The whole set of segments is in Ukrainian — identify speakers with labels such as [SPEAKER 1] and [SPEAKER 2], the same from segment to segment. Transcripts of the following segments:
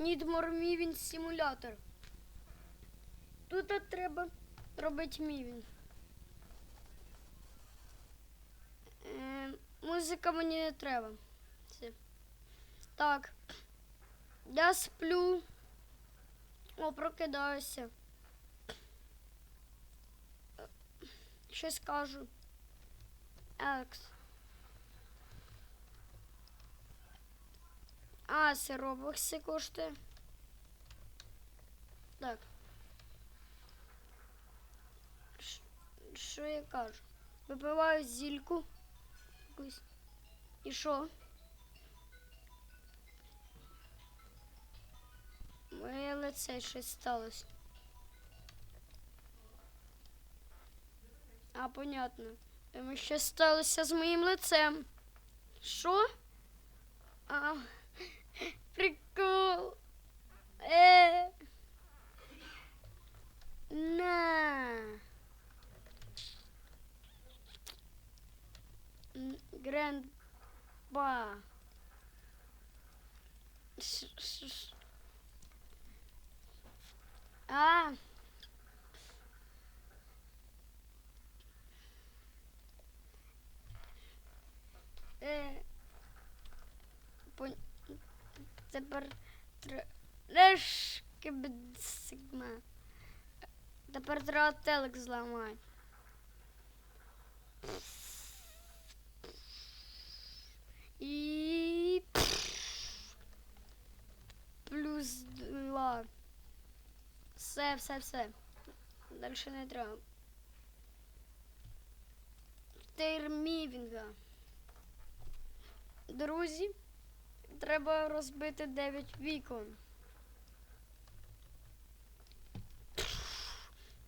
[SPEAKER 1] More Mivin Simulator. Тут треба робити Мівін. Е, музика мені не треба. Все. Так. Я сплю. О, прокидаюся. Щось кажу. Екс. А, це Роблокси коштує. Так. Що я кажу? Випиваю зільку. Якусь. І що? Моє лице щось сталося. А, понятно. Тому що сталося з моїм лицем. Що? А, прикол. Е. На. М, Грандпа. Ш- ш- ш- А. Е. Пон... Тепер тр... Решки сигма. Тепер треба телек зламати. І плюс два. Все, все, все. Далі не треба. Термівінга. Друзі, треба розбити 9 вікон.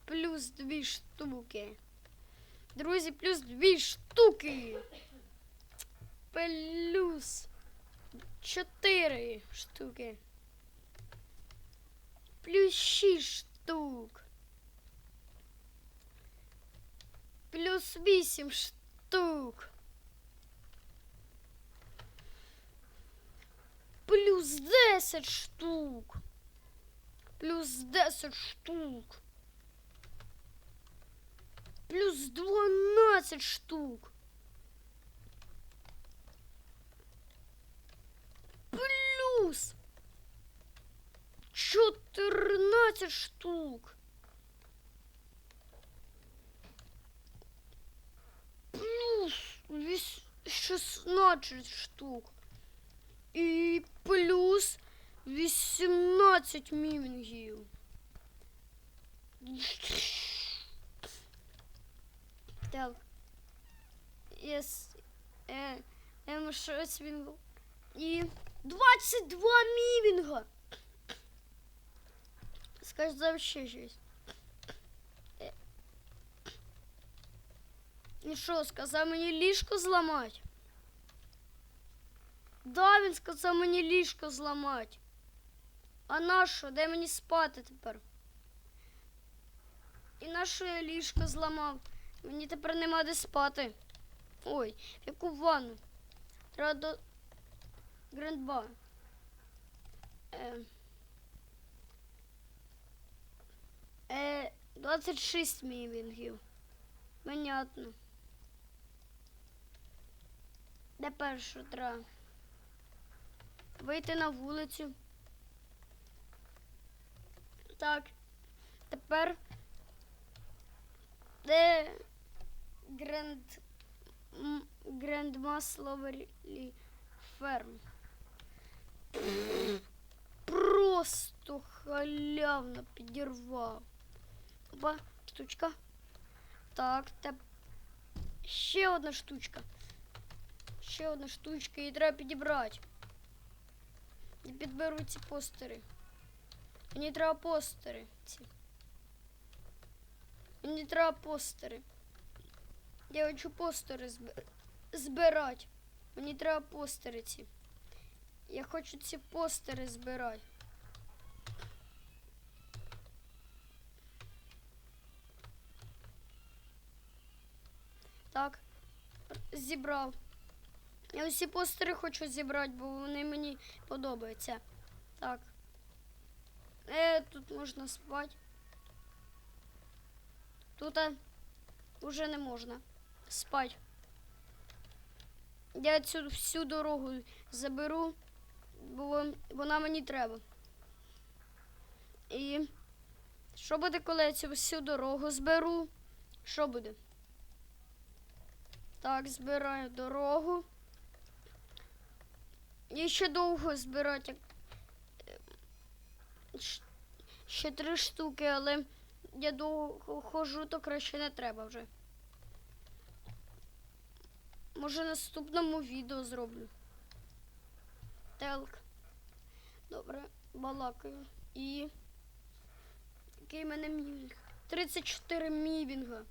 [SPEAKER 1] Плюс 2 штуки. Друзі, плюс 2 штуки. Плюс 4 штуки. Плюс 6 штук. Плюс 8 штук. Плюс 10 штук. Плюс 10 штук. Плюс 12 штук. Плюс 14 штук. Плюс віс- 16 штук. І плюс 18 мімінгів. Так. Єс. Е, ем, щось він. І 22 мівінга. Сказав ще щось. Е. І що, сказав мені ліжко зламати? Да, він сказав мені ліжко зламати. А на що? Де мені спати тепер? І на що я ліжко зламав? Мені тепер нема де спати. Ой, яку ванну? Треба до Грандба. Е, е, 26 мівінгів. Понятно. Де перше треба? Вийти на вулицю. Так. Тепер. Де Гранд. Грандмас Ловерлі Ферм. Просто халявно підірвав. Опа, штучка. Так, теп. Ще одна штучка. Ще одна штучка, її треба підібрати. Підберу ці постери. Мені треба постери. Ці. Мені треба постери. Я хочу постери зб- збирати. Мені треба постери ці. Я хочу ці постери збирати. Так, зібрав. Я усі постери хочу зібрати, бо вони мені подобаються. Так, Е, тут можна спати. Тут а, уже не можна спати. Я цю всю дорогу заберу, бо вона мені треба. І що буде, коли я цю всю дорогу зберу? Що буде? Так, збираю дорогу. І ще довго збирати. е, Ще три штуки, але я довго ходжу, то краще не треба вже. Може, наступному відео зроблю. Телк. Добре, балакаю. І. Який в мене мівінг? 34 мівінга.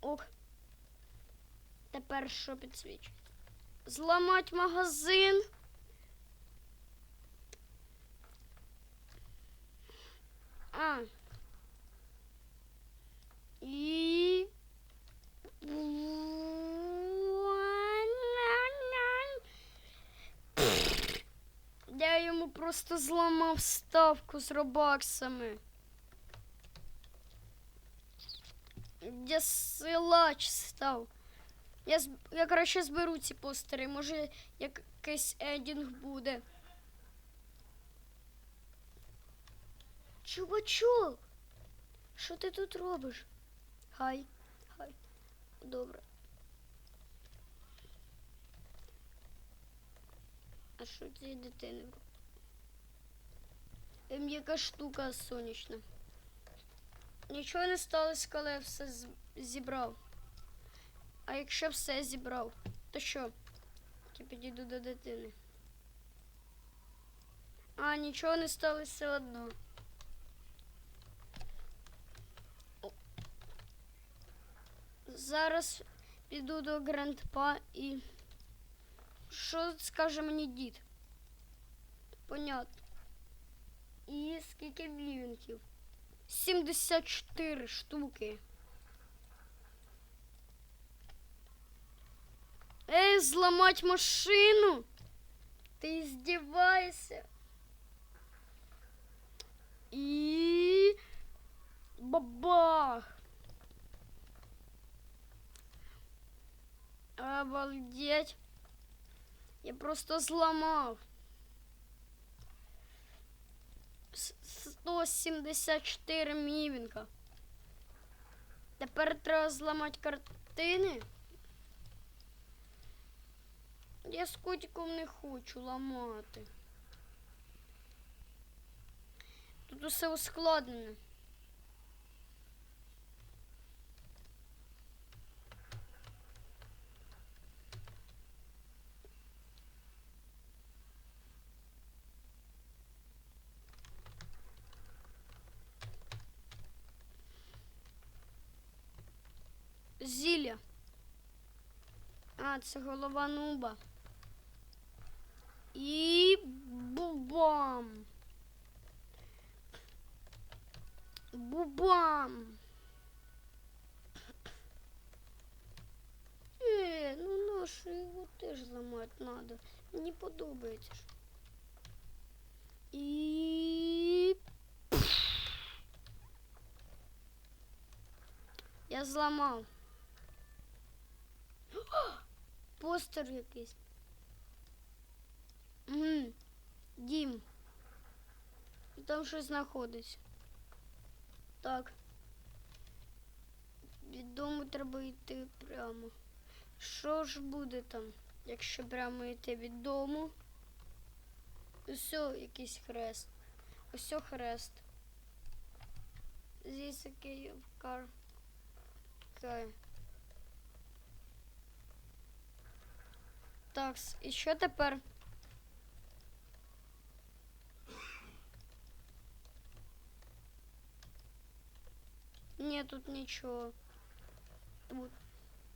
[SPEAKER 1] Ох. Тепер що підсвічує? Зламать магазин. А. І. Я йому просто зламав ставку з робаксами. Я силач став. Я, я краще зберу ці постери, може якийсь едінг буде. Чувачок, що ти тут робиш? Хай, хай. Добре. А що цієї дитини? М'яка штука сонячна. Нічого не сталося, коли я все зібрав. А якщо все зібрав, то що? Я підійду до дитини. А, нічого не сталося одно. Зараз піду до Грандпа і. Що скаже мені дід? Понятно. І скільки мівінків? 74 штуки. Зламать машину? Ти издеваешься? І бабах. Обалдеть. Я просто зламав. 174 мівінка. Тепер треба зламати картини. Я з котиком не хочу ламати. Тут усе ускладнене. Зілля. А, це голова нуба. І бубам. Бубам. Е, ну нашу його теж зламати треба. Мені подобається. ж. І. Я зламав. Постер якийсь. Угу. Дім. Там щось знаходиться. Так. Від дому треба йти прямо. Що ж буде там, якщо прямо йти від дому? Ось якийсь хрест. Ось хрест. Здесь такий кар. Кай. Так, і що тепер? Ні, тут нічого. Тут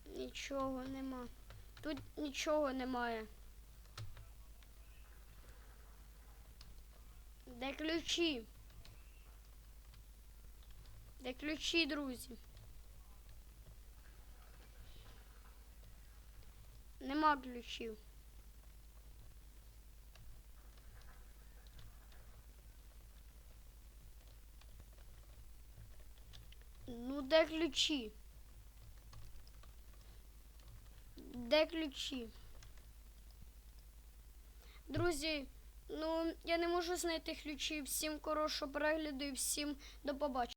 [SPEAKER 1] нічого нема. Тут нічого немає. Де ключі? Де ключі, друзі? Нема ключів. Ну, де ключі? Де ключі? Друзі, ну я не можу знайти ключі. Всім хорошого перегляду і всім до побачення.